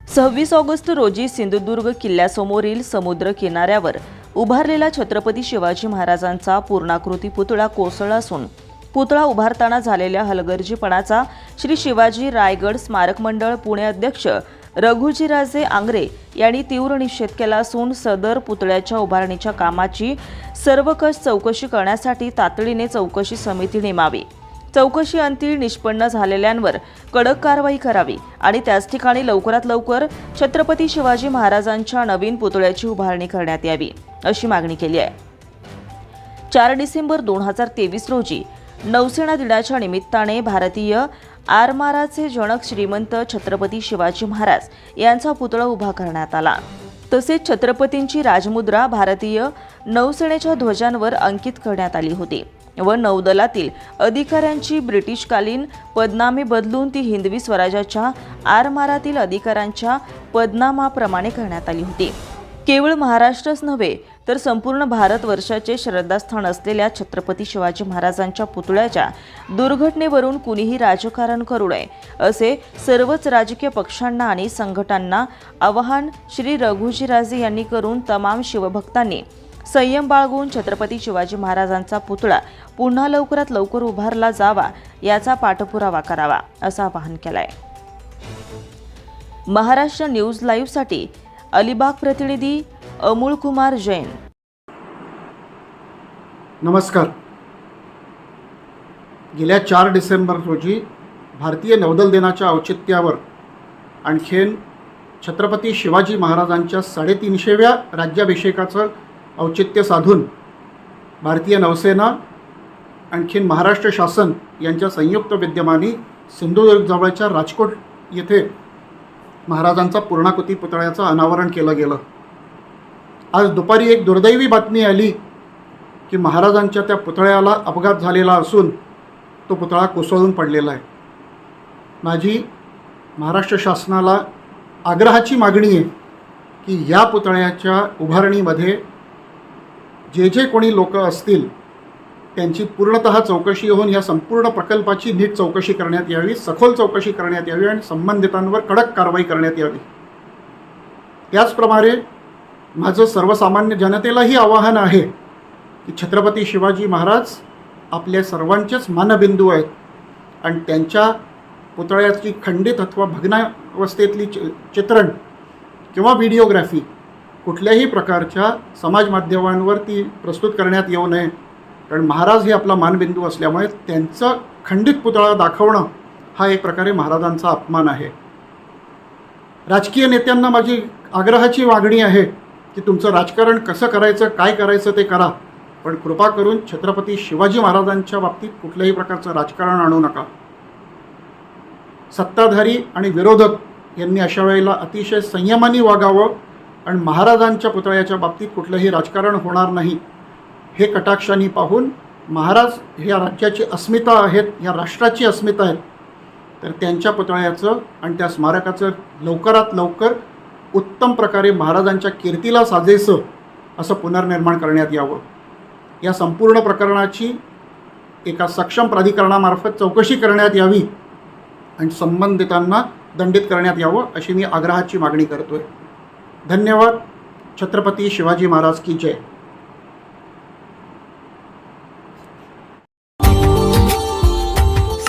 सव्वीस ऑगस्ट रोजी सिंधुदुर्ग किल्ल्यासमोरील समुद्र किनाऱ्यावर उभारलेला छत्रपती शिवाजी महाराजांचा पूर्णाकृती पुतळा कोसळला असून पुतळा उभारताना झालेल्या हलगर्जीपणाचा श्री शिवाजी रायगड स्मारक मंडळ पुणे अध्यक्ष रघुजीराजे आंग्रे यांनी तीव्र निषेध केला असून सदर पुतळ्याच्या उभारणीच्या कामाची सर्वकष चौकशी करण्यासाठी तातडीने चौकशी समिती नेमावी. चौकशी अंती निष्पन्न झालेल्यांवर कडक कारवाई करावी आणि त्याच ठिकाणी लवकरात लवकर छत्रपती शिवाजी महाराजांच्या नवीन पुतळ्याची उभारणी करण्यात यावी अशी मागणी केली आहे. चार डिसेंबर दोन हजार तेवीस रोजी नौसेना दिनाच्या निमित्ताने भारतीय आरमाराचे जनक श्रीमंत छत्रपती शिवाजी महाराज यांचा पुतळा उभा करण्यात आला. तसेच छत्रपतींची राजमुद्रा भारतीय नौसेनेच्या ध्वजांवर अंकित करण्यात आली होती. व नौदलातील अधिकाऱ्यांची ब्रिटिशकालीन पदनामे बदलून ती हिंदवी स्वराज्याच्या आरमारातील अधिकाऱ्यांच्या पदनामाप्रमाणे करण्यात आली होती. केवळ महाराष्ट्रच नव्हे तर संपूर्ण भारतवर्षाचे श्रद्धास्थान असलेल्या छत्रपती शिवाजी महाराजांच्या पुतळ्याच्या दुर्घटनेवरून कुणीही राजकारण करू नये असे सर्वच राजकीय पक्षांना आणि संघटनांना आवाहन श्री रघुजीराजे यांनी करून तमाम शिवभक्तांनी संयम बाळगून छत्रपती शिवाजी महाराजांचा पुतळा पुन्हा लवकरात लवकर उभारला जावा याचा पाठपुरावा करावा असं आवाहन केलंय. महाराष्ट्र न्यूज लाईव्हसाठी अलिबाग प्रतिनिधी अमोल कुमार जैन. नमस्कार. गेल्या चार डिसेंबर रोजी भारतीय नौदल दिनाच्या औचित्यावर आणखीन छत्रपती शिवाजी महाराजांच्या साडेतीनशेव्या राज्याभिषेकाचं औचित्य साधून भारतीय नौसेना आणखीन महाराष्ट्र शासन यांच्या संयुक्त विद्यमाने सिंधुदुर्गजवळच्या राजकोट येथे महाराजांचा पूर्णाकृती पुतळ्याचं अनावरण केलं गेलं. आज दुपारी एक दुर्दैवी बातमी आली की महाराजांच्या त्या पुतळ्याला अपघात झालेला असून तो पुतळा कोसळून पडलेला आहे. माझी महाराष्ट्र शासनाला आग्रहाची मागणी आहे की या पुतळ्याच्या उभारणीमध्ये जे जे कोणी लोक असतील त्यांची पूर्णतः चौकशी होऊन या संपूर्ण प्रकल्पाची नीट चौकशी करण्यात यावी सखोल चौकशी करण्यात यावी आणि संबंधितांवर कडक कारवाई करण्यात यावी. त्याचप्रमाणे माझं सर्वसामान्य जनतेलाही आवाहन आहे की छत्रपती शिवाजी महाराज आपल्या सर्वांचेच मानबिंदू आहेत आणि त्यांच्या पुतळ्याची खंडित अथवा भग्नावस्थेतली चि चित्रण किंवा व्हिडिओग्राफी कुठल्याही प्रकारच्या समाज माध्यमांवर ती प्रस्तुत करण्यात येऊ नये. कारण महाराज हे आपला मानबिंदू असल्यामुळे त्यांचं खंडित पुतळा दाखवणं हा एक प्रकारे महाराजांचा अपमान आहे. राजकीय नेत्यांना माझी आग्रहाची मागणी आहे की तुमचं राजकारण कसं करायचं काय करायचं ते करा. पण कृपा करून छत्रपती शिवाजी महाराजांच्या बाबतीत कुठल्याही प्रकारचं राजकारण आणू नका. सत्ताधारी आणि विरोधक यांनी अशा वेळेला अतिशय संयमाने वागावं आणि महाराजांच्या पुतळ्याच्या बाबतीत कुठलंही राजकारण होणार नाही. हे कटाक्षाने पाहून महाराज ह्या राज्याची अस्मिता आहेत या राष्ट्राची अस्मिता आहेत तर त्यांच्या पुतळ्याचं आणि त्या स्मारकाचं लवकरात लवकर उत्तम प्रकारे महाराजांच्या कीर्तीला साजेसं असं पुनर्निर्माण करण्यात यावं. या संपूर्ण प्रकरणाची एका सक्षम प्राधिकरणामार्फत चौकशी करण्यात यावी आणि संबंधितांना दंडित करण्यात यावं अशी मी आग्रहाची मागणी करतोय. धन्यवाद. छत्रपती शिवाजी महाराज की जय.